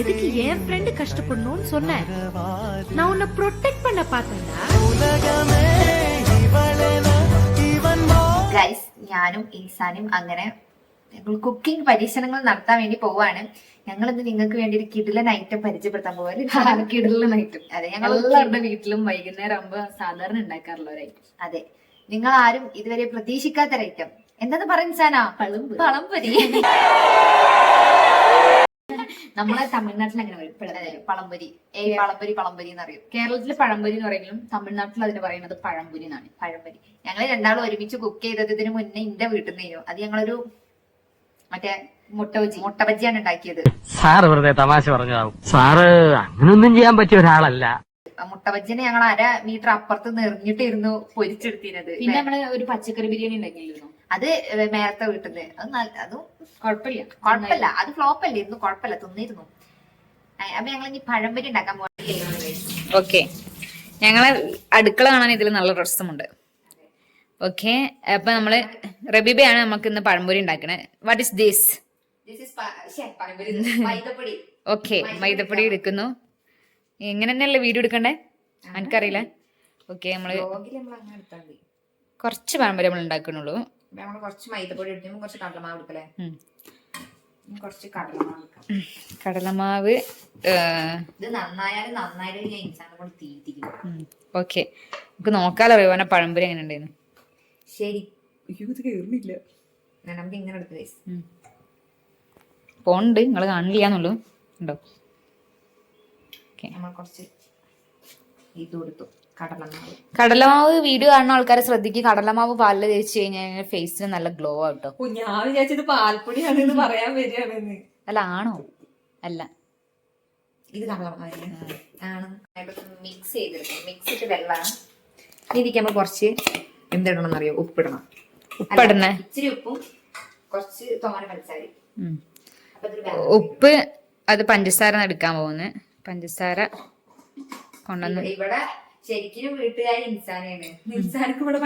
எதுக்கு என் ஃப்ரெண்டு கஷ்டப்படணும்னு சொன்னேன் நான் உன்னை ப்ரொடெக்ட் பண்ண பார்த்தேன்டா ഗൈസ് ഞാനും ഇൻസാനും അങ്ങനെ ഞങ്ങൾ കുക്കിംഗ് പരീക്ഷണങ്ങൾ നടത്താൻ വേണ്ടി പോവാണ് ഞങ്ങൾ ഇന്ന് നിങ്ങൾക്ക് വേണ്ടി ഒരു കിടിലൻ ഐറ്റം പരിചയപ്പെടുത്താൻ പോവാറ് കിടലുള്ള ഐറ്റം അതെ ഞങ്ങൾ എല്ലാവരുടെ വീട്ടിലും വൈകുന്നേരം ആകുമ്പോ സാധാരണ ഉണ്ടാക്കാറുള്ള ഒരു ഐറ്റം അതെ നിങ്ങൾ ആരും ഇതുവരെ പ്രതീക്ഷിക്കാത്ത ഒരു ഐറ്റം എന്താന്ന് പറയും സാനാ പളുമ്പ് പളംപൊരി നമ്മളെ തമിഴ്നാട്ടിൽ അങ്ങനെ പറയും അതെ. ഏ പഴംപൊരി. പഴംപൊരി എന്ന് എന്നറിയും. കേരളത്തിൽ പഴംപൊരി എന്ന് പറയുമ്പോൾ തമിഴ്നാട്ടിൽ അതിന് പറയുന്നത് പഴംപൊരി എന്നാണ്. പഴംപൊരി. ഞങ്ങൾ രണ്ടാളും ഒരുമിച്ച് കുക്ക് ചെയ്തതിന് മുന്നേ എന്റെ വീട്ടിൽ നിന്നു അത് ഞങ്ങളൊരു മറ്റേ മുട്ടബജി മുട്ടബജിയാണ് ഉണ്ടാക്കിയത്. സാറ് വെറുതെ തമാശ പറഞ്ഞതാവും. സാറ് അങ്ങനൊന്നും ചെയ്യാൻ പറ്റിയ ഒരാളല്ല. മുട്ടബജിനെ മുട്ട ഞങ്ങൾ അര മീറ്റർ അപ്പുറത്ത് നിറഞ്ഞിട്ടിരുന്നു പൊരിച്ചെടുത്തിരുന്നത്. പിന്നെ നമ്മൾ ഒരു പച്ചക്കറി ബിരിയാണി ഉണ്ടാക്കിയിരുന്നു അത് മേലത്തെ വീട്ടിൽ നിന്ന് അത് നല്ല അതും കുഴപ്പമില്ല കുഴപ്പമില്ല അത് ഫ്ലോപ്പ് അല്ലായിരുന്നു കുഴപ്പമില്ല തിന്നിരുന്നു. അപ്പൊ ഞങ്ങൾ ഇനി പഴംപൊരി ഉണ്ടാക്കാൻ പോകണം ഓക്കെ. ഞങ്ങളെ അടുക്കള കാണാൻ ഇതിൽ നല്ല രസമുണ്ട്. ഓക്കെ. അപ്പൊ നമ്മൾ റബീബയാണ് നമുക്ക് ഇന്ന് പഴംപൊരി ഉണ്ടാക്കണേ. What is this okay. മൈദപ്പൊടി എടുക്കുന്നു. എങ്ങനെ തന്നെയല്ലേ വീഡിയോ എടുക്കണ്ടേ? എനിക്കറിയില്ല ഓക്കെ നമ്മൾ കുറച്ച് പഴംപൊരി നമ്മൾ ഉണ്ടാക്കണുള്ളൂ നമ്മൾ കുറച്ച് മൈദപ്പൊടി എടുത്തു കുറച്ച് കടലമാവ് എടുക്കലേ കുറച്ച് കടലമാവ് കടലമാവ് ഇത് നന്നായാലും നന്നായാലും ഞാൻ ഇൻസാനെ കൊണ്ട് തീറ്റിക്കും. ഓക്കെ. നമുക്ക് നോക്കാലോ വിവന പഴംപൊരി എങ്ങനെ ഉണ്ടായിരുന്നു ശരി. ഇത് കേറുന്നില്ല. നമുക്ക് ഇങ്ങനെ എടുത്ത്. പോണ്ട് നിങ്ങൾ കാണില്ലാന്നുള്ളൂ. ഉണ്ടോ? ഓക്കെ. നമ്മൾ കുറച്ച് ഇത് കൊടുത്തു. കടലമാവ്. കടലമാവ് വീഡിയോ കാണുന്ന ആൾക്കാരെ ശ്രദ്ധിക്കും. കടലമാവ് പാലിൽ തേച്ച് കഴിഞ്ഞാൽ ഫേസിന് നല്ല ഗ്ലോ ആട്ടോ ഞാൻ വിചാരിച്ചത് പാൽപ്പൊടിയാണെന്ന് പറയാൻ വരികയാണെന്ന്. അല്ല ആണോ? അല്ല. ഇത് കടലമാവ് ആണ്. മിക്സ് ചെയ്തെടുക്കും മിക്സ് ഇട്ട് വെള്ളമാണ്. ഇതിക്ക് നമ്മൾ കുറച്ച് എന്തിടണം അറിയോ ഉപ്പിടണം. ഉപ്പിടണേ ഇച്ചിരി ഉപ്പും കുറച്ച് തോന പഞ്ചസാര ഉപ്പ് അത് പഞ്ചസാര എടുക്കാൻ പോകുന്നത്. പഞ്ചസാര കൊണ്ടുവന്ന് ഇവിടെ ശരിക്കും വീട്ടുകാരി ഇൻസാനാണ്. ഇൻസാനക്ക് ഇവിടെ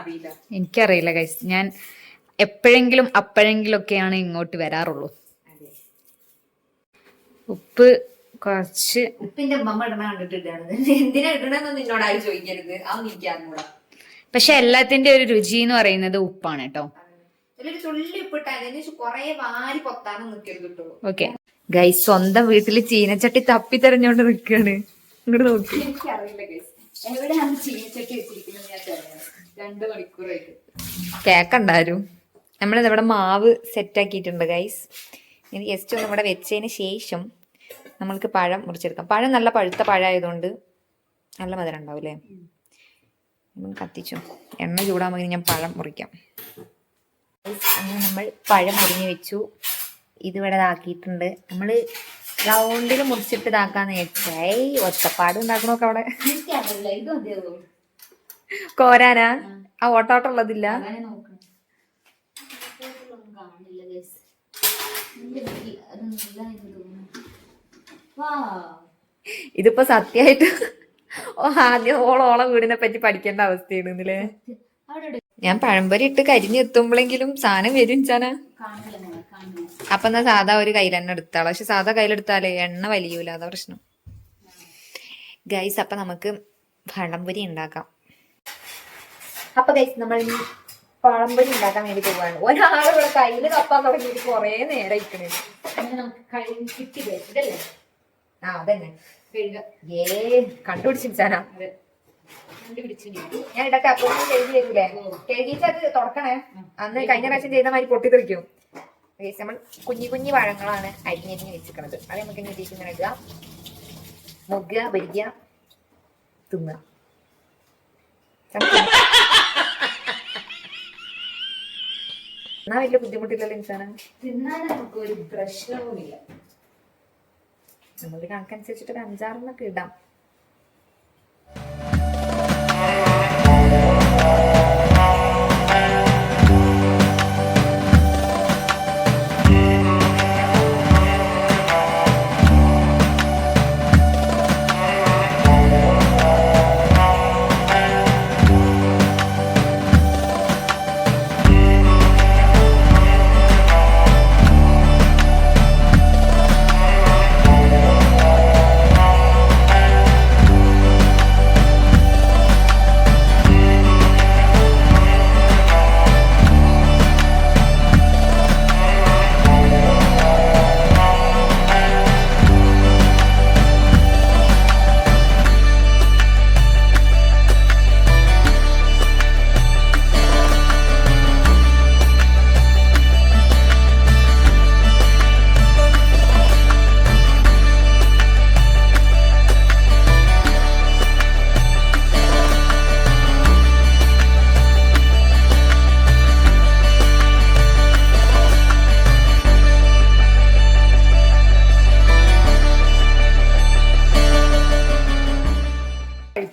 അറിയില്ല. എനിക്കറിയില്ല ഗൈസ് ഞാൻ എപ്പോഴെങ്കിലും അപ്പോഴെങ്കിലും ഒക്കെയാണ് ഇങ്ങോട്ട് വരാറുള്ളൂ. ഉപ്പ് കുറച്ച് ഉപ്പിന്റെ അമ്മ ഇടണ എന്തിനാ ചോദിക്കരുത്. അതൊന്നും എനിക്ക് അറിഞ്ഞൂടാ. പക്ഷെ എല്ലാത്തിന്റെ ഒരു രുചി എന്ന് പറയുന്നത് ഉപ്പാണ് കേട്ടോ. ഓക്കെ ഗൈസ് സ്വന്തം വീട്ടിൽ ചീനച്ചട്ടി തപ്പി തെരഞ്ഞോണ്ട് നിൽക്കാണ് ഇങ്ങോട്ട് നോക്കി. കേക്കണ്ടാരും. നമ്മളിത് ഇവിടെ മാവ് സെറ്റ് ആക്കിയിട്ടുണ്ട് ഗൈസ് ഇനി ജസ്റ്റ് ഒന്ന് ഇവിടെ വെച്ചതിന് ശേഷം നമ്മൾക്ക് പഴം മുറിച്ചെടുക്കാം. പഴം നല്ല പഴുത്ത പഴമായതുകൊണ്ട് നല്ല മധുരം ഉണ്ടാവും അല്ലേ നമ്മൾ കത്തിച്ചു. എണ്ണ ചൂടാകുമ്പോൾ ഞാൻ പഴം മുറിക്കാം. അങ്ങനെ നമ്മൾ പഴം മുറിഞ്ഞ് വെച്ചു. ഇതിവിടെ ഇതാക്കിയിട്ടുണ്ട്. നമ്മൾ റൗണ്ടിൽ മുറിച്ചിട്ട് ഇതാക്കാന്ന് വെച്ചേ ഒറ്റപ്പാട് ഉണ്ടാക്കണമൊക്കെ അവിടെ. കോരാനാ? ആ. ഓട്ടോട്ടുള്ളതില്ല ഇതിപ്പോ സത്യമായിട്ട് ഓ ആദ്യം ഓളോളെ വീടിനെ പറ്റി പഠിക്കേണ്ട അവസ്ഥയാണ് ഇന്നലെ അവിടെ ഞാൻ പഴംപൊരി ഇട്ട് കരിഞ്ഞെത്തുമ്പോഴെങ്കിലും സാധനം വരും ചാനാ. അപ്പൊ എന്നാ സാധാ ഒരു കയ്യിൽ തന്നെ എടുത്താളെ. പക്ഷെ സാധാ കയ്യിലെടുത്താലേ എണ്ണ വലിയൂല. അതാ പ്രശ്നം. ഗൈസ് അപ്പൊ നമുക്ക് പഴംപൊരി ഉണ്ടാക്കാം. അപ്പൊ ഗൈസ് നമ്മൾ പഴംപൊരി ഉണ്ടാക്കാൻ വേണ്ടി പോവാണ് ഒരാളിവിടെ കയ്യിൽ കപ്പാൻ തുടങ്ങിയിട്ട് കൊറേ നേരം ഇരിക്കണേ. കിട്ടി ഇതല്ലേ? ആ അതന്നെ. ഏ കണ്ടുപിടിച്ചാനാ അതെ. ഞാൻ ഇടയ്ക്ക് അക്കൗണ്ട് കഴുകി തരൂലേ? കഴുകിയിട്ട് അത് തുറക്കണേ അന്ന് കഴിഞ്ഞ പ്രാവശ്യം ചെയ്ത മാതിരി പൊട്ടിത്തെറിക്കും. നമ്മൾ കുഞ്ഞു കുഞ്ഞു പഴങ്ങളാണ് അരിഞ്ഞരിഞ്ഞ് വെച്ചിരിക്കുന്നത്. അത് നമുക്ക് ഇനി ഉദ്ദേശിക്കുന്ന എടുക്കുക മുക്കുക വരിക തിന്നുക. എന്നാ വലിയ ബുദ്ധിമുട്ടില്ലല്ലോ ഇൻസാന. തിന്നാൻ നമുക്ക് ഒരു പ്രശ്നവുമില്ല. നമ്മളുടെ കണക്കനുസരിച്ചിട്ട് ഒരു അഞ്ചാറെണ്ണൊക്കെ ഇടാം.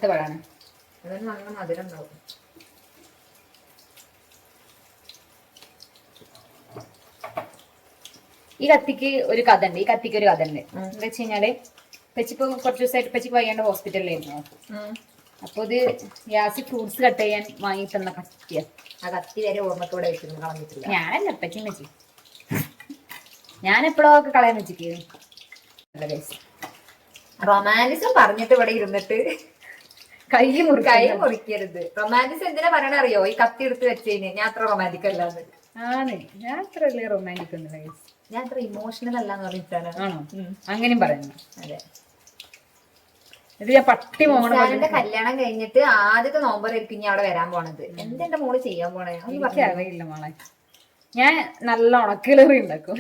പഴുത്ത പഴമാണ്. അതിന് നല്ല മധുരം ഉണ്ടാവും ഈ കത്തിക്ക് ഒരു കഥ ഉണ്ട് ഈ കത്തിക്ക് ഒരു കഥ ഉണ്ട് എന്താ വെച്ച് കഴിഞ്ഞാൽ പെച്ചിപ്പോ കുറച്ച് ദിവസമായിട്ട് പെച്ചിക്ക് വയ്യാണ്ട് ഹോസ്പിറ്റലിലായിരുന്നു. അപ്പൊ ഇത് ഗ്യാസ് ഫ്രൂട്ട്സ് കട്ട് ചെയ്യാൻ വാങ്ങി തന്ന കത്തിയ. ആ കത്തി വരെ ഓർമ്മത്തോടെ വെച്ചിരുന്നു കളഞ്ഞിട്ടില്ല. ഞാനല്ല പെച്ചും വെച്ചി ഞാൻ എപ്പോഴോ ഒക്കെ കളയാൻ വെച്ചിട്ട് റൊമാൻസും. പറഞ്ഞിട്ട് ഇവിടെ ഇരുന്നിട്ട് കൈ മുറി കൈ മുറിക്കരുത്. റൊമാന്റിസം എന്തിനാ പറയണ അറിയോ ഈ കത്തി എടുത്ത് വെച്ചതിന് ഞാൻ അത്ര റൊമാന്റിക് അല്ലാന്ന്. ആണ് ഞാൻ അത്ര വലിയ റൊമാന്റിക് ഒന്നും. ഞാൻ അത്ര ഇമോഷണൽ അല്ലാന്ന് പറഞ്ഞിട്ടാണ് ആണോ? അങ്ങനെയും പറയുന്നു. അതെ. ഇത് ഞാൻ പട്ടി മോണം കല്യാണം കഴിഞ്ഞിട്ട് ആദ്യത്തെ നോമ്പറായിരിക്കും ഇനി അവിടെ വരാൻ പോണത്. എന്തെന്റെ മോൾ ചെയ്യാൻ പോണേ? അറിയില്ല മോളെ. ഞാൻ നല്ല ഉണക്കിളറി ഉണ്ടാക്കും.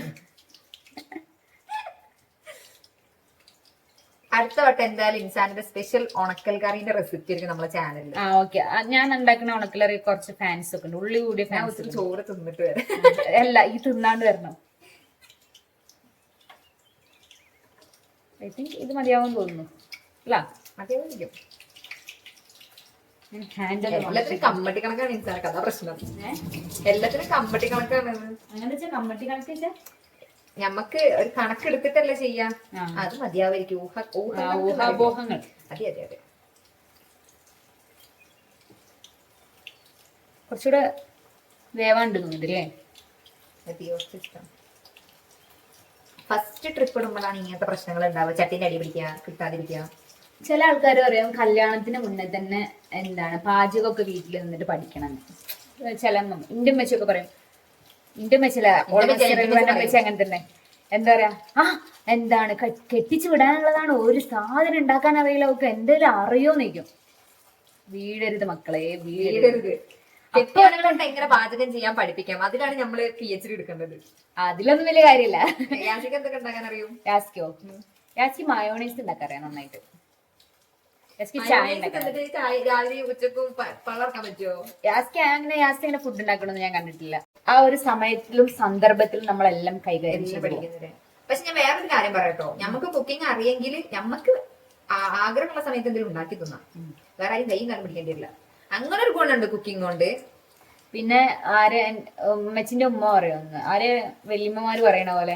അടുത്ത വട്ടം എന്തായാലും ഇൻസാനിന്റെ സ്പെഷ്യൽ ഉണക്കൽ കറിന്റെ റെസിപ്പി ആയിരിക്കും നമ്മളെ ചാനലിൽ ആ ഓക്കെ ഞാൻ ഉണ്ടാക്കുന്ന ഉണക്കിളറി കുറച്ച് ഫാൻസ് ഒക്കെ ഉണ്ട്. ഉള്ളി കൂടിയ ഞാൻ ഫാൻസ് ഒത്തിരി ചോറ് തിന്നിട്ട് വരാം. അല്ല ഈ തിന്നാണ്ട് വരണം? ഐ തിങ്ക് ഇത് മതിയാവും തോന്നുന്നു. അല്ല. മതിയാവും എല്ലാത്തിനും കമ്മട്ടി കണക്കാണ് ഇൻസാനൊക്കെ. അതാ പ്രശ്നം. എല്ലാത്തിനും കമ്മട്ടി കണക്കാണ് അങ്ങനെ വെച്ചാൽ കമ്മട്ടി കണക്ക് വെച്ചാൽ ഞമ്മക്ക് ഒരു കണക്കെടുത്തിട്ടല്ലേ ചെയ്യാ? അത് മതിയാവായിരിക്കും. ഊഹ ഊഹ ഊഹാപോഹങ്ങൾ. അതെ അതെ അതെ. കുറച്ചുകൂടെ വേവാണ്ട് ഇഷ്ടം. ഫസ്റ്റ് ട്രിപ്പ് ഇടുമ്പോഴാണ് ഇങ്ങനത്തെ പ്രശ്നങ്ങൾ ഉണ്ടാവുക ചട്ടിന്റെ അടി പിടിക്കുക കിട്ടാതിരിക്കുക. ചില ആൾക്കാർ പറയും കല്യാണത്തിന് മുന്നേ തന്നെ എന്താണ് പാചകമൊക്കെ വീട്ടിൽ നിന്നിട്ട് പഠിക്കണം. ചില എന്റെ ഉമ്മച്ചൊക്കെ പറയും അമ്മച്ചില അമ്മച്ചി പറയും. അമ്മച്ചി അങ്ങനെ തന്നെ. എന്താ പറയാ? ആ എന്താണ്? കെട്ടിച്ചു വിടാനുള്ളതാണ് ഒരു സാധനം ഉണ്ടാക്കാൻ അറിയില്ല. ഒക്കെ എന്തെങ്കിലും അറിയോ നിൽക്കും വീടരുത് മക്കളെ വീടരുത്. വീടരുത്. കെട്ടിയാളുകളെ എങ്ങനെ പാചകം ചെയ്യാൻ പഠിപ്പിക്കാം. അതിലാണ് നമ്മൾ പി എച്ച് ഡി എടുക്കേണ്ടത്. അതിലൊന്നും വലിയ കാര്യമില്ല. യാസിക്ക് എന്തൊക്കെ ഉണ്ടാക്കാൻ അറിയും? യാസിക്കോ യാസ്കി മയോണൈസ് ഉണ്ടാക്കാൻ അറിയാം നന്നായിട്ട്. രാവിലെ ഉച്ചക്കും പളർക്കാൻ പറ്റുമോ യാസ്കി അങ്ങനെ യാസ്കി അങ്ങനെ ഫുഡ് ഉണ്ടാക്കണമെന്ന് ഞാൻ കണ്ടിട്ടില്ല. ആ ഒരു സമയത്തിലും സന്ദർഭത്തിലും നമ്മളെല്ലാം കൈകാര്യം ചെയ്ത്. പഠിക്കുന്നത് പക്ഷെ ഞാൻ വേറൊരു കാര്യം പറയട്ടോ നമുക്ക് കുക്കിംഗ് അറിയെങ്കിൽ നമുക്ക് ആഗ്രഹമുള്ള സമയത്ത് എന്തെങ്കിലും ഉണ്ടാക്കി തിന്നാം. വേറെ ആരും കൈയും കാലം പിടിക്കേണ്ടി വരില്ല. അങ്ങനെ ഒരു ഗുണമുണ്ട് കുക്കിംഗ് കൊണ്ട്. പിന്നെ ആരെ ഉമ്മച്ചിന്റെ ഉമ്മ പറയുമെന്ന് ആരെ വല്യമ്മമാര് പറയണ പോലെ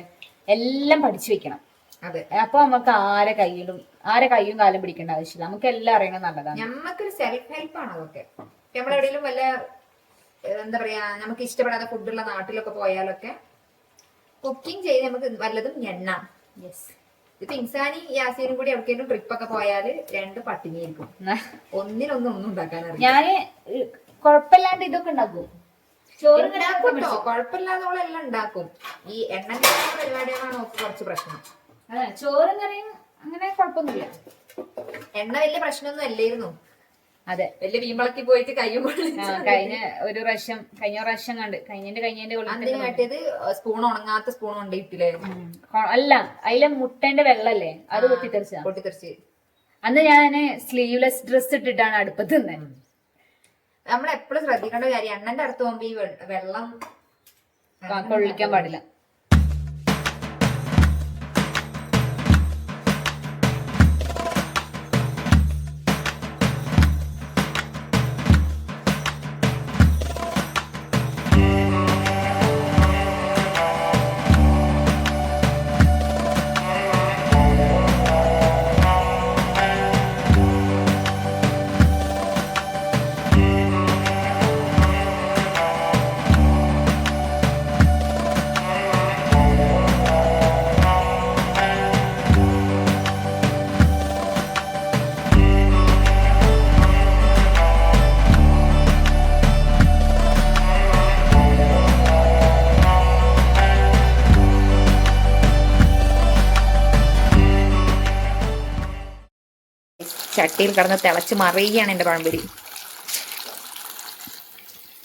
എല്ലാം പഠിച്ചു വെക്കണം. അതെ. അപ്പൊ നമുക്ക് ആരെ കയ്യിലും ആരെ കയ്യും കാലും പിടിക്കേണ്ട ആവശ്യമില്ല. നമുക്ക് എല്ലാം അറിയണം നല്ലതാണ്. നമുക്കൊരു സെൽഫ് ഹെൽപ്പ് ആണ് അതൊക്കെ? നമ്മളെവിടെയെങ്കിലും വല്ല എന്താ പറയാ നമുക്ക് ഇഷ്ടപ്പെടാത്ത ഫുഡുള്ള നാട്ടിലൊക്കെ പോയാലൊക്കെ കുക്കിംഗ് ചെയ്ത് നമുക്ക് വല്ലതും എണ്ണാം. യെസ് ഇപ്പൊ ഇൻസാനി യാസീനും കൂടി എവിടേക്കെങ്കിലും ട്രിപ്പ് ഒക്കെ പോയാൽ രണ്ട് പട്ടിണിയായിരിക്കും ഒന്നിനൊന്നും ഒന്നും ഉണ്ടാക്കാൻ അറിയാം ഞാൻ കുഴപ്പമില്ലാണ്ട് ഇതൊക്കെ ഉണ്ടാക്കും. ചോറ് ഉണ്ടാക്കും ട്ടോ. കുഴപ്പമില്ലാതെ ഉണ്ടാക്കും. ഈ എണ്ണ പരിപാടികളാണ് ഓക്ക് കുറച്ച് പ്രശ്നം. ചോറും കറിയും അങ്ങനെ കുഴപ്പമൊന്നുമില്ല. എണ്ണ വലിയ പ്രശ്നമൊന്നും അല്ലായിരുന്നു. അതെ. വലിയ വീമ്പളക്കി പോയിട്ട് കയ്യും കഴിഞ്ഞ ഒരു പ്രാവശ്യം കഴിഞ്ഞ പ്രാവശ്യം കണ്ട് കഴിഞ്ഞതിന്റെ കഴിഞ്ഞതിന്റെ കാട്ടിയത് സ്പൂൺ ഉണങ്ങാത്ത സ്പൂൺ ഉണ്ട് ഇട്ടില്ലേ അല്ല അതിലെ മുട്ടന്റെ വെള്ളല്ലേ? അത് പൊട്ടിത്തെറിച്ച. പൊട്ടിത്തെറിച്ച്. അന്ന് ഞാൻ സ്ലീവ്ലെസ് ഡ്രസ് ഇട്ടിട്ടാണ് അടുപ്പത്ത് നിന്ന്. നമ്മൾ എപ്പോഴും ശ്രദ്ധിക്കേണ്ട കാര്യം എണ്ണന്റെ അടുത്ത് പോകുമ്പോ ഈ വെള്ളം കൊള്ളിക്കാൻ പാടില്ല. ചട്ടിയിൽ കിടന്ന് തിളച്ച് മറിയുകയാണ് എന്റെ പഴംപൊരി.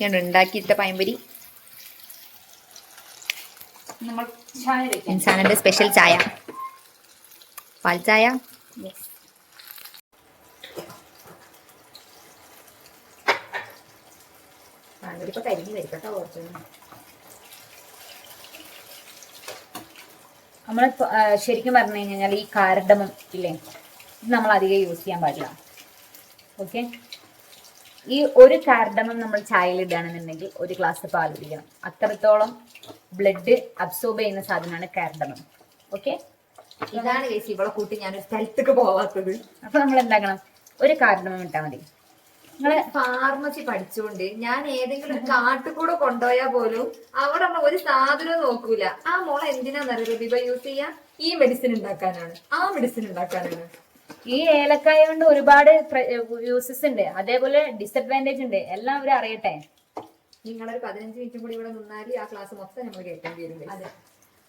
ഞാൻ ഉണ്ടാക്കിയിട്ട പഴംപൊരി. വെക്കാം. സ്പെഷ്യൽ ചായ. പാൽ ചായ? പഴംപൊരി ഇപ്പൊ കരിഞ്ഞ് വരിക്കട്ടോ കുറച്ച്. നമ്മൾ ശരിക്കും പറഞ്ഞു കഴിഞ്ഞാൽ ഈ കാരഡമം ഇല്ലേ? നമ്മൾ അധികം യൂസ് ചെയ്യാൻ പാടില്ല. ഓക്കെ ഈ ഒരു കാർഡമം നമ്മൾ ചായയിൽ ഇടുകയാണെന്നുണ്ടെങ്കിൽ ഒരു ഗ്ലാസ് പാൽ കുടിക്കണം. അത്രത്തോളം ബ്ലഡ് അബ്സോർബ് ചെയ്യുന്ന സാധനമാണ് കാർഡമം. ഓക്കെ ഇതാണ് കേസ് ഇവളെ കൂട്ടി ഞാൻ ഒരു സ്ഥലത്തേക്ക് പോവാത്തത്. അപ്പൊ നമ്മൾ എന്താക്കണം? ഒരു കാർഡമം ഇട്ടാൽ മതി. നിങ്ങൾ ഫാർമസി പഠിച്ചുകൊണ്ട് ഞാൻ ഏതെങ്കിലും ഒരു കാട്ടിൽ കൂടെ കൊണ്ടുപോയാൽ പോലും അവിടെ നമ്മൾ ഒരു സാധനവും നോക്കൂല. ആ മോളെ എന്തിനാന്നറിയോ ബിബ യൂസ് ചെയ്യാ? ഈ മെഡിസിൻ ഉണ്ടാക്കാനാണ് ആ മെഡിസിൻ ഉണ്ടാക്കാനാണ് ഈ ഏലക്കായ കൊണ്ട് ഒരുപാട് യൂസസ് ഉണ്ട്. അതേപോലെ ഡിസഡ്വാന്റേജ് ഉണ്ട്. എല്ലാം അവർ അറിയട്ടെ. നിങ്ങളൊരു പതിനഞ്ച് മിനിറ്റ് കൂടി ഇവിടെ നിന്നാൽ ആ ക്ലാസ് മൊത്തം നമ്മൾ കേൾക്കേണ്ടി വരും. അതെ.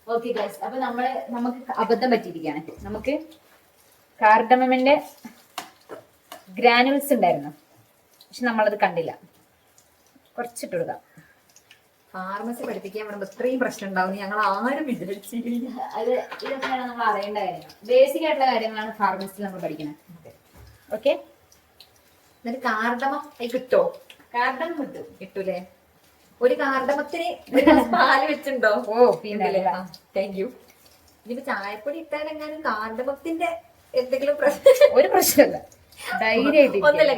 ഓക്കെ ഗൈസ് അപ്പൊ നമ്മൾ നമുക്ക് അബദ്ധം പറ്റിയിരിക്കുകയാണ്. നമുക്ക് കാർഡമമിന്റെ ഗ്രാനുവൽസ് ഉണ്ടായിരുന്നു. പക്ഷെ നമ്മളത് കണ്ടില്ല. കുറച്ചിട്ട് കൊടുക്കാം. ഫാർമസി പഠിപ്പിക്കാൻ പറയുമ്പോ ഇത്രയും പ്രശ്നം ഉണ്ടാവും. ഞങ്ങൾ ആരും വിചാരിച്ചില്ല അത് ഇതൊക്കെയാണ് നമ്മൾ അറിയേണ്ട ബേസിക് ആയിട്ടുള്ള കാര്യങ്ങളാണ് ഫാർമസി നമ്മൾ പഠിക്കുന്നത് ഓക്കെ എന്നിട്ട് കാർഡമം കിട്ടോ? കാർഡമം കിട്ടും. കിട്ടൂലേ? ഒരു കാർഡമത്തിന് പാൽ വെച്ചിണ്ടോ ഓ പിന്നെ താങ്ക് യു ഇനിയിപ്പോ ചായപ്പൊടി ഇട്ടാലെങ്ങാനും കാർഡമത്തിന്റെ എന്തെങ്കിലും പ്രശ്നം ഒരു പ്രശ്നമില്ല. ധൈര്യമായിട്ട് ഒന്നല്ല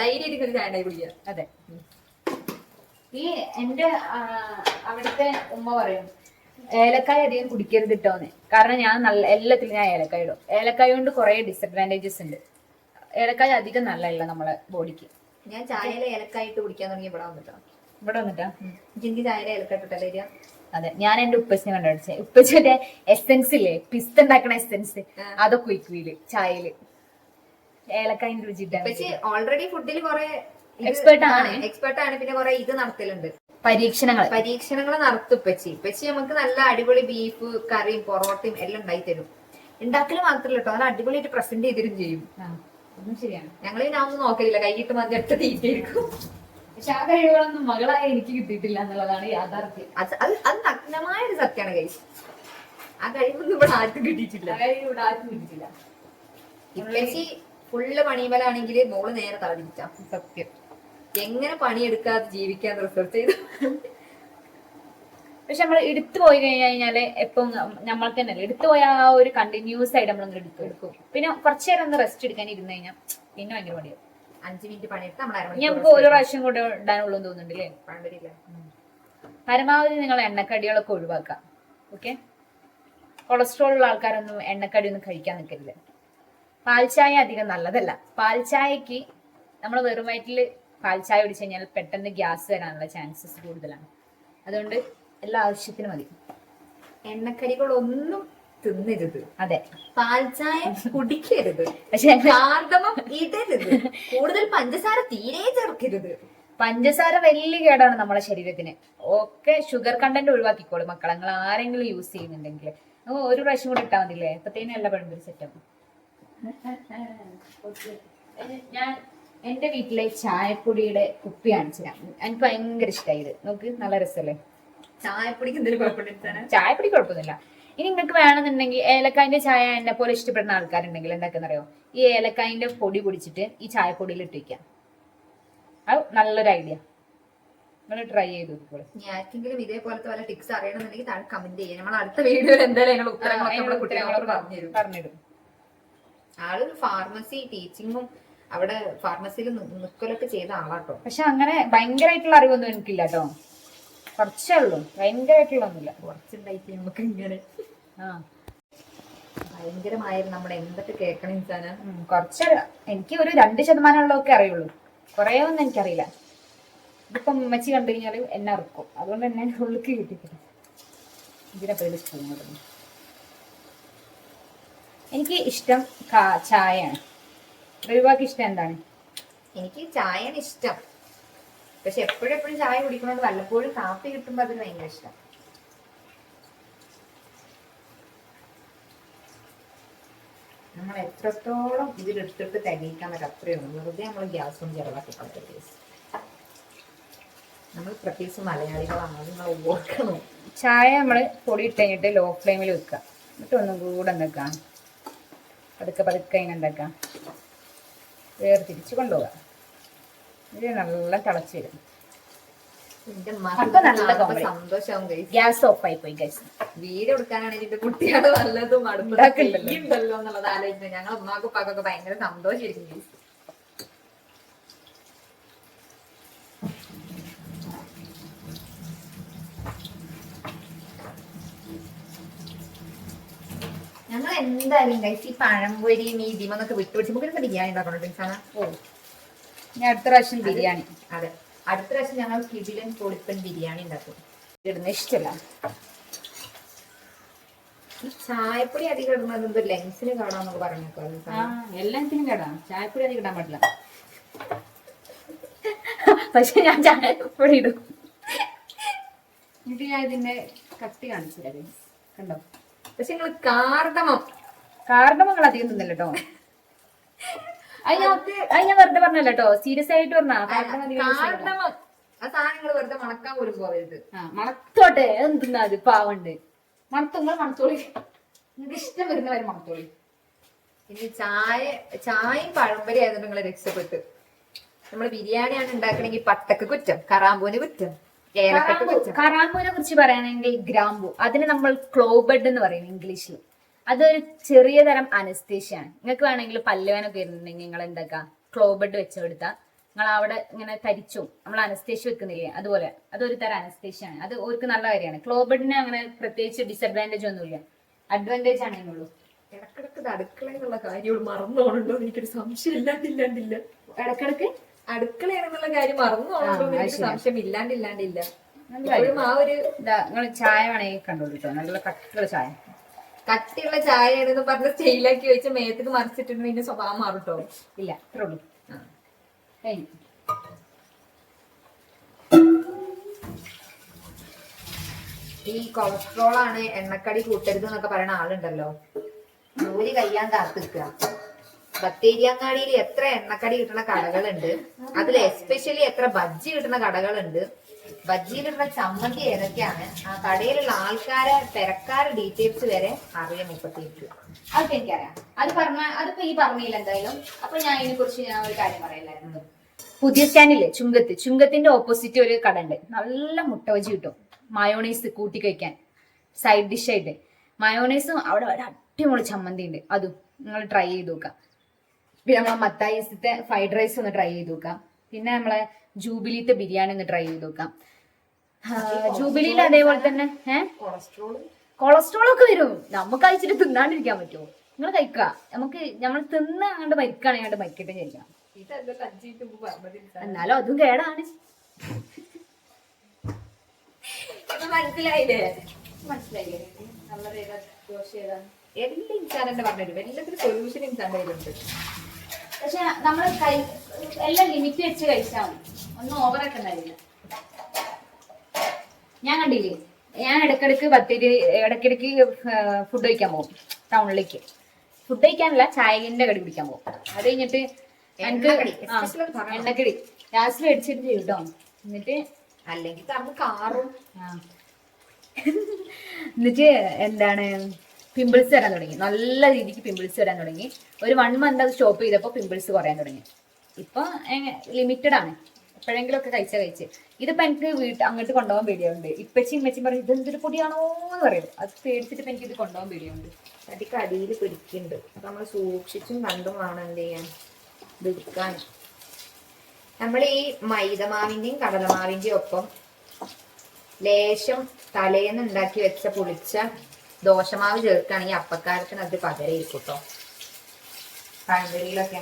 ധൈര്യമായിട്ട് ഒരു ചായ കുടിക്കുക. അതെ. ഈ എന്റെ അവിടുത്തെ ഉമ്മ പറയും ഏലക്കായ അധികം കുടിക്കരുത് ഇട്ടോന്ന് കാരണം ഞാൻ നല്ല എല്ലാത്തിലും ഞാൻ ഏലക്കായ ഇടും. ഏലക്കായ കൊണ്ട് കുറെ ഡിസഡ്വാന്റേജസ് ഉണ്ട്. ഏലക്കായ അധികം നല്ലതല്ല നമ്മളെ ബോഡിക്ക്. ഞാൻ ചായയിൽ ഏലക്കായ ഇട്ട് കുടിക്കാൻ തുടങ്ങി ഇവിടെ വന്നിട്ടോ? ഇവിടെ വന്നിട്ടാ? എനിക്ക് ചായയില ഏലക്കായിട്ടല്ലേ വരിക അതെ ഞാൻ എന്റെ ഉപ്പച്ചിനെ കണ്ടുപിടിച്ചത് ഉപ്പച്ചിന്റെ എസെൻസ് ഇല്ലേ? പിസ്ത ഉണ്ടാക്കണ എസെൻസ് അതൊക്കെ ഒഴിക്കൂൽ ചായയിൽ ഏലക്കായ രുചി ഓൾറെഡി ഫുഡിൽ കുറെ Expert ആണ്. എക്സ്പെർട്ട് ആണ്. പിന്നെ കുറെ ഇത് നടത്തലുണ്ട്. പരീക്ഷണങ്ങൾ പരീക്ഷണങ്ങൾ നടത്തും പച്ചി ഇപ്പച്ചി നമുക്ക് നല്ല അടിപൊളി ബീഫ് കറിയും പൊറോട്ടയും എല്ലാം ഉണ്ടായി തരും. ഉണ്ടാക്കൽ മാത്രമല്ല കേട്ടോ നല്ല അടിപൊളിയായിട്ട് പ്രസന്റ് ചെയ്തിരും ചെയ്യും. ശരിയാണ്. ഞങ്ങൾ ഞാൻ ഒന്നും നോക്കലില്ല. കൈയിട്ട് മതിയിട്ട് തീറ്റിയിരിക്കും പക്ഷെ ആ കഴിവുകളൊന്നും മകളായ എനിക്ക് കിട്ടിയിട്ടില്ല എന്നുള്ളതാണ് യാഥാർത്ഥ്യം. അത് അത് അത് നഗ്നമായ ഒരു സത്യമാണ് കൈ ആ കഴിവൊന്നും ഇവിടെ ആർക്കും കിട്ടിയിട്ടില്ല. ഇവിടെ ആർക്കും കിട്ടിയിട്ടില്ല. ഇപ്പച്ചി ഫുള്ള് പണിയുമ്പോഴാണെങ്കിൽ മോൾ നേരെ തളടിച്ച സത്യം. എങ്ങനെ പണിയെടുക്കാതെ ജീവിക്കാൻ റിസർച്ച് ചെയ്തു? പക്ഷെ നമ്മൾ എടുത്തു പോയി കഴിഞ്ഞു കഴിഞ്ഞാൽ എപ്പം നമ്മൾക്ക് തന്നെ എടുത്തു പോയ ആ ഒരു കണ്ടിന്യൂസ് ആയിട്ട് നമ്മൾ എടുക്കും. എടുക്കും. പിന്നെ കുറച്ചു നേരം ഒന്ന് റെസ്റ്റ് എടുക്കാൻ ഇരുന്ന് കഴിഞ്ഞാൽ പിന്നെ ഭയങ്കര മടിയാവും. അഞ്ച് മിനിറ്റ് പണിയെടുത്ത് നമ്മൾ നമുക്ക് ഒരു പ്രാവശ്യം കൂടെ ഇടാനുള്ളൂ തോന്നുന്നുണ്ടല്ലേ പണ്ടില്ല പരമാവധി നിങ്ങൾ എണ്ണക്കടികളൊക്കെ ഒഴിവാക്കാം ഓക്കെ കൊളസ്ട്രോൾ ഉള്ള ആൾക്കാരൊന്നും എണ്ണക്കടി ഒന്നും കഴിക്കാൻ നിൽക്കരുത്. പാൽച്ചായ അധികം നല്ലതല്ല. പാൽച്ചായക്ക് നമ്മൾ വെറും വയറ്റിൽ പാൽച്ചായ കുടിച്ചു കഴിഞ്ഞാൽ പെട്ടെന്ന് ഗ്യാസ് വരാനുള്ള ചാൻസസ് കൂടുതലാണ്. അതുകൊണ്ട് എല്ലാ ആവശ്യത്തിനും മതി. എണ്ണക്കരികളൊന്നും തിന്നരുത്. അതെ. പാൽച്ചായ കുടിക്കരുത്. പക്ഷെ ഇടരുത്. കൂടുതൽ പഞ്ചസാര തീരെ ചേർക്കരുത്. പഞ്ചസാര വലിയ കേടാണ് നമ്മളെ ശരീരത്തിന്. ഒക്കെ ഷുഗർ കണ്ടന്റ് ഒഴിവാക്കിക്കോളൂ. മക്കളെ നിങ്ങൾ ആരെങ്കിലും യൂസ് ചെയ്യുന്നുണ്ടെങ്കിൽ. ഒരു പ്രാവശ്യം കൂടി ഇട്ടാൽ മതില്ലേ അപ്പത്തേനും എല്ലാ പഴമ്പൊരു സെറ്റപ്പ് ഞാൻ എന്റെ വീട്ടിലെ ചായപ്പൊടിയുടെ കുപ്പി കാണിച്ചു തരാം എനിക്ക് ഭയങ്കര ഇഷ്ടമായി ഇത്. നോക്ക് നല്ല രസമല്ലേ ചായപ്പൊടിക്ക് എന്തെങ്കിലും കുഴപ്പമില്ല ചായപ്പൊടി കുഴപ്പമൊന്നുമില്ല. ഇനി നിങ്ങൾക്ക് വേണമെന്നുണ്ടെങ്കിൽ ഏലക്കായന്റെ ചായ എന്നെ പോലെ ഇഷ്ടപ്പെടുന്ന ആൾക്കാരുണ്ടെങ്കിൽ എന്താക്കുന്നറിയോ? ഈ ഏലക്കായന്റെ പൊടി പൊടിച്ചിട്ട് ഈ ചായപ്പൊടിയിൽ ഇട്ട് വെക്കാം. അത് നല്ലൊരു ഐഡിയ നിങ്ങൾ ട്രൈ ചെയ്ത് ആർക്കെങ്കിലും ഇതേപോലത്തെ വല്ല ടിപ്സ് അറിയണമെന്നുണ്ടെങ്കിൽ താഴെ കമന്റ് ചെയ്യാം. നമ്മൾ അടുത്ത വീഡിയോയിൽ എന്തായാലും ഉത്തരങ്ങളൊക്കെ കുട്ടികളോട് പറഞ്ഞുതരും. ആളൊരു ഫാർമസി ടീച്ചിങ്ങും അവിടെ ഫാർമസിയിൽ നിൽക്കലൊക്കെ ചെയ്ത ആളാട്ടോ. പക്ഷെ അങ്ങനെ ഭയങ്കരമായിട്ടുള്ള അറിവൊന്നും എനിക്കില്ല കേട്ടോ കുറച്ചേ ഉള്ളൂ. ഭയങ്കരമായിട്ടുള്ള ഒന്നുമില്ല കുറച്ചുണ്ടായിട്ട് നമുക്ക് ഇങ്ങനെ ആ. ഭയങ്കരമായിരുന്നു നമ്മുടെ എന്തൊക്കെ കേൾക്കണം ഇൻസാന കുറച്ച് എനിക്ക് ഒരു രണ്ട് ശതമാനമുള്ളതൊക്കെ അറിയുള്ളൂ. കുറേ ഒന്നും എനിക്കറിയില്ല. ഇതിപ്പം ഉമ്മച്ചി കണ്ടു കഴിഞ്ഞാൽ എന്നെ ഇറക്കും അതുകൊണ്ട് തന്നെ ഉള്ളിക്ക് കിട്ടിക്കിട്ടും ഇതിനെ പേര് സ്പൂൺ എനിക്ക് ഇഷ്ടം ചായയാണ്. റിവാക്ക് ഇഷ്ടം എന്താണ്? എനിക്ക് ചായയാണ് ഇഷ്ടം. പക്ഷെ എപ്പോഴും എപ്പോഴും ചായ കുടിക്കുന്നത് വല്ലപ്പോഴും കാപ്പി കിട്ടുമ്പോ അതിന് ഭയങ്കര ഇഷ്ടം. നമ്മൾ എത്രത്തോളം ഇതിലെടുത്തിട്ട് തികയിക്കാൻ പറ്റും അത്രയും വെറുതെ നമ്മൾ ഗ്യാസ് ഒന്നും ചെലവാക്കി കളയരുത് നമ്മൾ പ്രത്യേകിച്ച് മലയാളികളാണ്. നമ്മൾ നിങ്ങൾ ഓർക്കണം. ചായ നമ്മൾ പൊടി ഇട്ട് കഴിഞ്ഞിട്ട് ലോ ഫ്ലെയിമിൽ വെക്കാം എന്നിട്ട് ഒന്നും കൂടെ എന്താക്കാം പതുക്കെ പതുക്കെ എന്താക്കാം വേർതിരിച്ച് കൊണ്ടുപോകാം. ഇത് നല്ല തിളച്ച് വരും. ഗ്യാസ് ഓഫ് ആയി പോയി ഗൈസ് വീട് കൊടുക്കാനാണെങ്കിൽ എന്റെ കുട്ടിയാണ് നല്ലതും. ഉണ്ടല്ലോ എന്നുള്ളത് ആലോചിക്കുന്നത് ഞങ്ങൾ ഉമ്മാക്കും ഉപ്പാക്കൊക്കെ ഭയങ്കര സന്തോഷമായിരിക്കും എന്തായാലും ഗൈസ് ഈ പഴംപൊരിയും ഈ ഇതിമൊന്നൊക്കെ വിട്ടുപിടിച്ച് നമുക്ക് ബിരിയാണി ഉണ്ടാക്കണം സാധ ഓ. ഞാൻ അടുത്ത പ്രാവശ്യം ബിരിയാണി. അതെ. അടുത്ത പ്രാവശ്യം ഞങ്ങൾ കിടിലൻ പൊളിപ്പൻ ബിരിയാണി ഉണ്ടാക്കും. ഇടുന്ന ഇഷ്ടമല്ല ഈ ചായപ്പൊടി അധികം ഇടുന്നത് എന്തോ ലെൻസിന് കാണാന്നൊക്കെ പറഞ്ഞേക്കോ എല്ലാത്തിനും കേടാ. ചായപ്പൊടി അധികം ഇടാൻ പാടില്ല പക്ഷെ ഞാൻ ചായപ്പൊടി ഇടും. എന്നിട്ട് ഞാൻ ഇതിന്റെ കട്ടി കാണിച്ചു തരാം കണ്ടോ? പക്ഷെ നിങ്ങൾ കാർഡമം കാരണം നിങ്ങൾ അധികം തിന്നില്ല കേട്ടോ അത് ഞാൻ വെറുതെ പറഞ്ഞല്ലോ കേട്ടോ സീരിയസ് ആയിട്ട് പറഞ്ഞാ. കാർഡമം ആ സാധനം നിങ്ങൾ വെറുതെ മണക്കാൻ പോലും പോകരുത് മണത്തോട്ടെ. എന്തിന്നാ അത് പാവണ്ട്. മണത്തുങ്ങൾ മണത്തോളി. നിങ്ങൾക്ക് ഇഷ്ടം വരുന്ന കാര്യം മണത്തോളി. ഇനി ചായ ചായയും പഴംപൊരി ആയതുകൊണ്ട് നിങ്ങൾ രക്ഷപ്പെട്ട്. നമ്മൾ ബിരിയാണിയാണ് ഉണ്ടാക്കണമെങ്കിൽ പട്ടക്ക് കുറ്റം കറാമ്പൂന് കുറ്റം. കറാമ്പൂനെ കുറിച്ച് പറയുകയാണെങ്കിൽ ഗ്രാമ്പു. അതിന് നമ്മൾ ക്ലോബഡ് എന്ന് പറയും ഇംഗ്ലീഷിൽ. അതൊരു ചെറിയ തരം അനസ്തേഷ്യാണ്. നിങ്ങൾക്ക് വേണമെങ്കിൽ പല്ലുവേനൊക്കെ വരുന്നുണ്ടെങ്കിൽ നിങ്ങൾ എന്താക്കാ? ക്ലോബഡ് വെച്ച് കൊടുത്താൽ നിങ്ങൾ അവിടെ ഇങ്ങനെ തരിച്ചു. നമ്മൾ അനസ്തേഷ്യ വെക്കുന്നില്ലേ? അതുപോലെ. അതൊരു തരം അനസ്തേഷ്യാണ്. അത് ഓർക്ക് നല്ല കാര്യമാണ്. ക്ലോബഡിന് അങ്ങനെ പ്രത്യേകിച്ച് ഡിസഡ്വാന്റേജ് ഒന്നുമില്ല. അഡ്വാന്റേജ് ആണ് അതിനുള്ളൂ ഇടക്കിടക്ക് ഇത് അടുക്കളയെന്നുള്ള കാര്യം മറന്നു പോകണുണ്ടോ എനിക്കൊരു സംശയം ഇല്ലാണ്ടില്ലാണ്ടില്ല ഇടക്കിടക്ക് അടുക്കളയാണെന്നുള്ള കാര്യം മറന്നു. സംശയം ഇല്ലാണ്ടില്ലാണ്ടില്ല. ആ ഒരു നിങ്ങൾ ചായ വേണമെങ്കിൽ കണ്ടോളൂ നല്ല കട്ടിയുള്ള ചായ. കട്ടിയുള്ള ചായയാണെന്ന് പറഞ്ഞ് സ്റ്റൈലാക്കി വെച്ച് മേത്തേക്ക് മറിച്ചിട്ടുണ്ട് നിന്റെ സ്വഭാവം മാറുട്ടോ? ഇല്ല ഇത്രേ ഉള്ളൂ. ഈ കൊളസ്ട്രോൾ ആണ് എണ്ണക്കടി കൂട്ടരുത് എന്നൊക്കെ പറയുന്ന ആളുണ്ടല്ലോ. ജോലി കഴിയാൻ കാത്തിക്കുക ബത്തേരിയങ്ങാടിയിൽ എത്ര എണ്ണക്കടി കിട്ടുന്ന കടകളുണ്ട്. അതിൽ എസ്പെഷ്യലി എത്ര ബജ്ജി കിട്ടുന്ന കടകളുണ്ട്. ബജ്ജിയിലുള്ള ചമ്മന്തി ഏതൊക്കെയാണ്? ആ കടയിലുള്ള ആൾക്കാരെ തിരക്കാരെ ഡീറ്റെയിൽസ് വരെ അറിയാം മുപ്പത്തിയെട്ട്. അതൊക്കെ എനിക്കറിയാം. അത് പറഞ്ഞ അതിപ്പോ ഈ പറഞ്ഞില്ല എന്തായാലും. അപ്പൊ ഞാൻ ഇതിനെ കുറിച്ച് ഞാൻ ഒരു കാര്യം പറയില്ലായിരുന്നു പുതിയ സ്റ്റാൻഡില്ലേ ചുങ്കത്ത്. ചുങ്കത്തിന്റെ ഓപ്പോസിറ്റ് ഒരു കട ഉണ്ട് നല്ല മുട്ട വജി കിട്ടും. മയോണൈസ് കൂട്ടി കഴിക്കാൻ. സൈഡ് ഡിഷ് ആയിട്ട്. മയോണൈസും അവിടെ ഒരു അടിപൊളി ചമ്മന്തി ഉണ്ട്. അതും. നിങ്ങൾ ട്രൈ ചെയ്ത് നോക്കാം പിന്നെ നമ്മളെ മത്തായിസത്തെ ഫ്രൈഡ് റൈസ് ഒന്ന് ട്രൈ ചെയ്ത് നോക്കാം പിന്നെ നമ്മളെ ജൂബിലിത്തെ ബിരിയാണി ഒന്ന് ട്രൈ ചെയ്ത് നോക്കാം ജൂബിലിയിൽ അതേപോലെ തന്നെ ഏഹ് കൊളസ്ട്രോൾ കൊളസ്ട്രോൾ ഒക്കെ വരും. നമുക്ക് കഴിച്ചിട്ട് തിന്നാണ്ടിരിക്കാൻ പറ്റുമോ? നിങ്ങൾ കഴിക്കുക. നമുക്ക് നമ്മൾ തിന്ന് അങ്ങോട്ട് മരിക്കുകയാണെങ്കിൽ അങ്ങോട്ട് മരിക്കട്ടെ ചെയ്യാം. എന്നാലും അതും കേടാണ്. മനസ്സിലായില്ലേ? മനസ്സിലായില്ലേ? നല്ലത് ഏതാ ദോശ ഏതാ? എല്ലാ ഇൻസാനെ പറഞ്ഞുതരും എല്ലാത്തിനും സൊല്യൂഷൻ ഇൻസാന്റെ കയ്യിലുണ്ട് പക്ഷെ നമ്മൾ കൈ എല്ലാം ലിമിറ്റ് വെച്ച് കഴിച്ചാൽ മതി. ഒന്നും ഓവറൊക്കെ ഉണ്ടാവില്ല ഞാൻ കണ്ടില്ലേ ഞാൻ ഇടക്കിടക്ക് ബത്തേരി ഇടക്കിടക്ക് ഫുഡ് കഴിക്കാൻ പോകും ടൗണിലേക്ക് ഫുഡ് കഴിക്കാനല്ല ചായന്റെ കടി കുടിക്കാൻ പോകും. അത് കഴിഞ്ഞിട്ട് എനിക്ക് എണ്ണക്കടി, ഗ്യാസ് മേടിച്ചിട്ട് ചെയ്യും എന്നിട്ട് അല്ലെങ്കിൽ കാറും. എന്നിട്ട് എന്താണ് പിമ്പിൾസ് വരാൻ തുടങ്ങി. നല്ല രീതിക്ക് പിമ്പിൾസ് വരാൻ തുടങ്ങി. ഒരു വൺ മന്ത് അത് സ്റ്റോപ്പ് ചെയ്തപ്പോൾ പിമ്പിൾസ് കുറയാൻ തുടങ്ങി. ഇപ്പൊ ലിമിറ്റഡ് ആണ്. എപ്പോഴെങ്കിലും ഒക്കെ കഴിച്ച കഴിച്ച്. ഇതിപ്പോ എനിക്ക് വീട്ട് അങ്ങോട്ട് കൊണ്ടുപോകാൻ പേടിയുണ്ട്. ഇപ്പച്ചി ഇമ്മച്ചി പറയും ഇതെന്തൊരു പൊടിയാണോ? എന്ന് പറയും. അത് പേടിച്ചിട്ട് എനിക്ക് ഇത് കൊണ്ടുപോകാൻ പേടിയുണ്ട്. അടിക്ക് അടിയിൽ പിടിക്കുന്നുണ്ട് അപ്പൊ നമ്മൾ സൂക്ഷിച്ചും കണ്ടും വേണം എന്ത് ചെയ്യാൻ. പിടിക്കാൻ നമ്മൾ ഈ മൈദമാവിന്റെയും കടലമാവിന്റെയും ഒപ്പം ലേശം തലേന്ന് ഉണ്ടാക്കി വെച്ച പുളിച്ച ദോശമാവ് ചേർക്കുകയാണെങ്കിൽ അപ്പക്കാരത്തിന് അത് പകരയിരിക്കും കേട്ടോ പഴംപൊരിയിലൊക്കെ.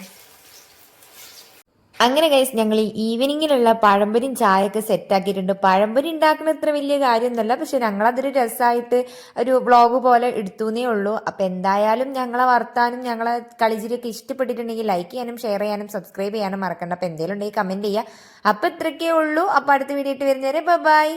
അങ്ങനെ ഗൈസ് ഞങ്ങൾ ഈ ഈവനിങ്ങിലുള്ള പഴംപൊരിയും ചായയൊക്കെ സെറ്റാക്കിയിട്ടുണ്ട് പഴംപൊരി ഉണ്ടാക്കുന്ന ഇത്ര വലിയ കാര്യമൊന്നുമല്ല. പക്ഷെ ഞങ്ങളതൊരു രസമായിട്ട് ഒരു വ്ളോഗ് പോലെ എടുത്തുന്നേ ഉള്ളൂ. അപ്പം എന്തായാലും ഞങ്ങളെ വർത്താനും ഞങ്ങളെ കളിച്ചിരിയൊക്കെ ഇഷ്ടപ്പെട്ടിട്ടുണ്ടെങ്കിൽ ലൈക്ക് ചെയ്യാനും ഷെയർ ചെയ്യാനും സബ്സ്ക്രൈബ് ചെയ്യാനും മറക്കണ്ട. അപ്പം എന്തെങ്കിലും ഉണ്ടെങ്കിൽ കമന്റ് ചെയ്യുക. അപ്പം ഇത്രയൊക്കെ ഉള്ളൂ. അപ്പം അടുത്ത വീഡിയോ ഇട്ട് വരുന്നവരെ ബൈ